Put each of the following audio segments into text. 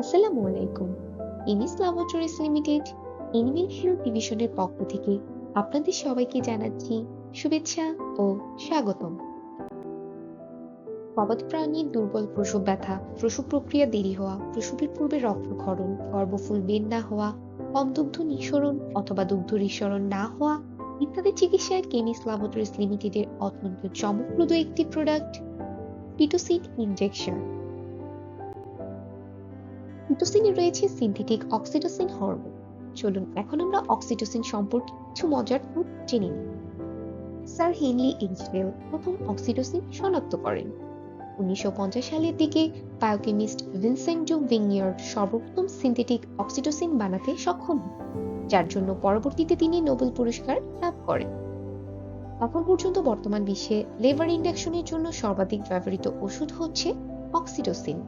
আসসালামু আলাইকুম ইনিস ল্যাবরেটরিজ লিমিটেড এনিমেল হেলথ ডিভিশনের পক্ষ থেকে আপনাদের সবাইকে জানাচ্ছি শুভেচ্ছা ও স্বাগতম। গবাদি প্রাণীর দুর্বল প্রসব ব্যথা, প্রসব প্রক্রিয়া দেরি হওয়া, প্রসবের পূর্বে রক্তক্ষরণ, গর্ভফুল বের না হওয়া কম দুগ্ধ নিঃসরণ অথবা দুগ্ধ নিঃসরণ না হওয়া ইত্যাদি চিকিৎসায় কেমিস ল্যাবরেটরিজ লিমিটেডের অত্যন্ত চমকপ্রদ একটি প্রোডাক্ট পিটোসিড ইনজেকশন। পিটোসিনে রয়েছে সিনথেটিক অক্সিটোসিন হরমোন চলুন, এখন আমরা অক্সিটোসিন সম্পর্কে কিছু মজার তথ্য জেনে নিই। স্যার হেনলি ইঞ্জডেল প্রথম অক্সিটোসিন শনাক্ত করেন। উনিশশো সালের দিকে বায়োকেমিস্ট ভিনসেন্ট ডু ভিনিয়ার্ড সর্বপ্রথম সিনথেটিক অক্সিটোসিন বানাতে সক্ষম হন, যার জন্য পরবর্তীতে তিনি নোবেল পুরস্কার লাভ করেন। এখন পর্যন্ত বর্তমান বিশ্বে লেবার ইন্ডাকশনের জন্য সর্বাধিক ব্যবহৃত ওষুধ হচ্ছে অক্সিটোসিন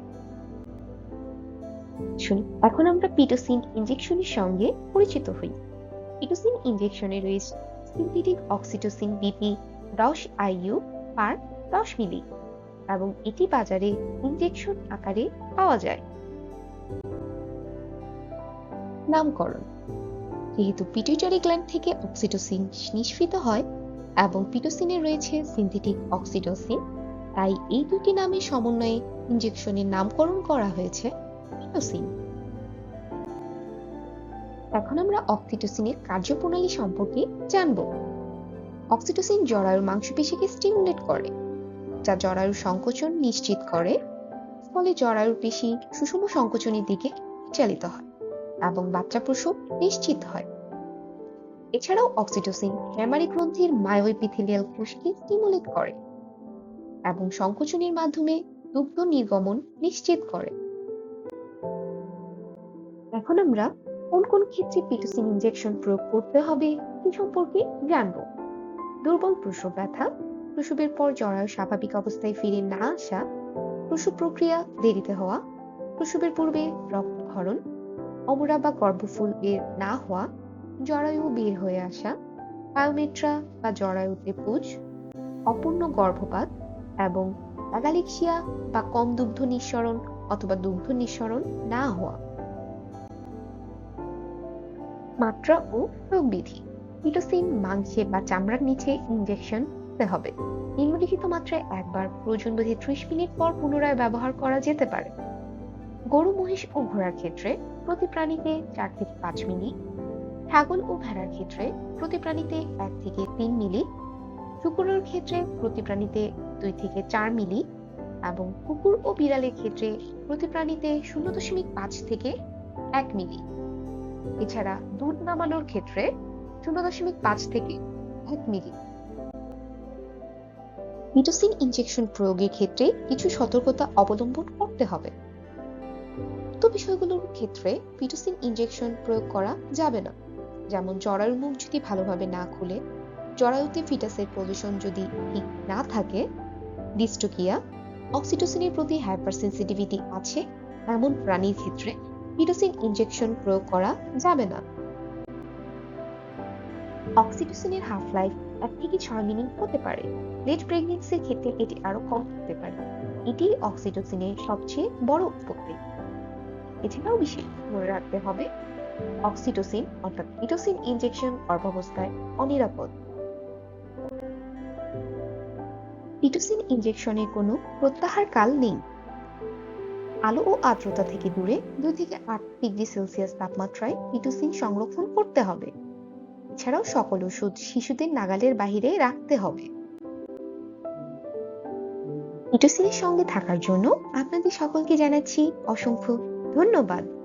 শুনি। এখন আমরা পিটোসিন ইনজেকশনের সঙ্গে পরিচিত হই। পিটোসিন ইনজেকশনে রয়েছে সিনথেটিক অক্সিটোসিন বিপি দশ আইইউ পার দশ মিলি এবং এটি বাজারে ইনজেকশন আকারে পাওয়া যায়। নামকরণ। যেহেতু পিটুইটারি গ্ল্যান্ড থেকে অক্সিটোসিন নিষ্কৃত হয় এবং পিটোসিনে রয়েছে সিনথেটিক অক্সিটোসিন তাই এই দুটি নামের সমন্বয়ে ইনজেকশনের নামকরণ করা হয়েছে। পিটোসিন এখন আমরা অক্সিটোসিনের কার্যপ্রণালী সম্পর্কে জানব। অক্সিটোসিন জরায়ুর মাংসপেশিকে স্টিমুলেট করে, যা জরায়ুর সংকোচন নিশ্চিত করে, ফলে জরায়ুর পেশি সুষম সংকোচনের দিকে চালিত হয় এবং বাচ্চা প্রসব নিশ্চিত হয়। এছাড়াও অক্সিটোসিন মেমারি গ্রন্থির মায়োএপিথেলিয়াল কোষকে স্টিমুলেট করে এবং সংকোচনের মাধ্যমে দুগ্ধ নির্গমন নিশ্চিত করে। এখন আমরা কোন কোন ক্ষেত্রে পিটোসিন ইনজেকশন প্রয়োগ করতে হবে সে সম্পর্কে জানব। দুর্বল প্রসব ব্যথা, প্রসবের পর জরায়ু স্বাভাবিক অবস্থায় ফিরে না আসা, প্রসব প্রক্রিয়া দেরিতে হওয়া, প্রসবের পূর্বে রক্তক্ষরণ অমরা বা গর্ভফুল বের না হওয়া, জরায়ু বের হয়ে আসা, বায়োমেট্রা বা জরায়ুতে পুজ, অপূর্ণ গর্ভপাত এবং অ্যাগালিক্সিয়া বা কম দুগ্ধ নিঃসরণ অথবা দুগ্ধ নিঃসরণ না হওয়া। মাত্রা ও প্রয়োগবিধি পিটোসিন মাংসে বা চামড়ার নিচে ইনজেকশন দিতে হবে। নিম্নলিখিত মাত্রায় একবার প্রয়োজন বোধে ত্রিশ মিনিট পর পুনরায় ব্যবহার করা যেতে পারে। গরু, মহিষ ও ঘোড়ার ক্ষেত্রে প্রতি প্রাণীতে চার থেকে পাঁচ মিলি, ছাগল ও ভেড়ার ক্ষেত্রে প্রতি প্রাণীতে এক থেকে তিন মিলি, শুকুরের ক্ষেত্রে প্রতি প্রাণীতে দুই থেকে চার মিলি এবং কুকুর ও বিড়ালের ক্ষেত্রে প্রতি প্রাণীতে শূন্য দশমিক পাঁচ থেকে এক মিলি। এছাড়া দুধ নামানোর ক্ষেত্রে শূন্য দশমিক পাঁচ থেকে এক মিলি। মিটোসিন ইনজেকশন প্রয়োগের ক্ষেত্রে কিছু সতর্কতা অবলম্বন করতে হবে। উক্ত বিষয়গুলোর ক্ষেত্রে পিটোসিন ইনজেকশন প্রয়োগ করা যাবে না। যেমন জরায়ুর মুখ যদি ভালোভাবে না খুলে, জরায়ুতে ফিটাসের পজিশন যদি ঠিক না থাকে, ডিস্টোকিয়া, অক্সিটোসিনের প্রতি হাইপার সেন্সিটিভিটি আছে, এমন প্রাণীর ক্ষেত্রে পিটোসিন ইনজেকশন প্রয়োগ করা যাবে না। অক্সিটোসিনের হাফ লাইফ এক থেকে ছয় মিনিট হতে পারে। লেট প্রেগনেন্সির ক্ষেত্রে এটি আরও কম হতে পারে। এটি অক্সিটোসিনের সবচেয়ে বড় উৎপত্তি এছাড়াও বিশেষ মনে রাখতে হবে অক্সিটোসিন অর্থাৎ পিটোসিন ইনজেকশন গর্ভাবস্থায় অনিরাপদ। পিটোসিন ইনজেকশনের কোনো প্রত্যাহার কাল নেই। আলো ও আর্দ্রতা থেকে দূরে দুই থেকে আট ডিগ্রি সেলসিয়াস তাপমাত্রায় পিটোসিন সংরক্ষণ করতে হবে। এছাড়াও সকল ওষুধ শিশুদের নাগালের বাহিরে রাখতে হবে। পিটোসিনের সঙ্গে থাকার জন্য আপনাদের সকলকে জানাচ্ছি অসংখ্য ধন্যবাদ।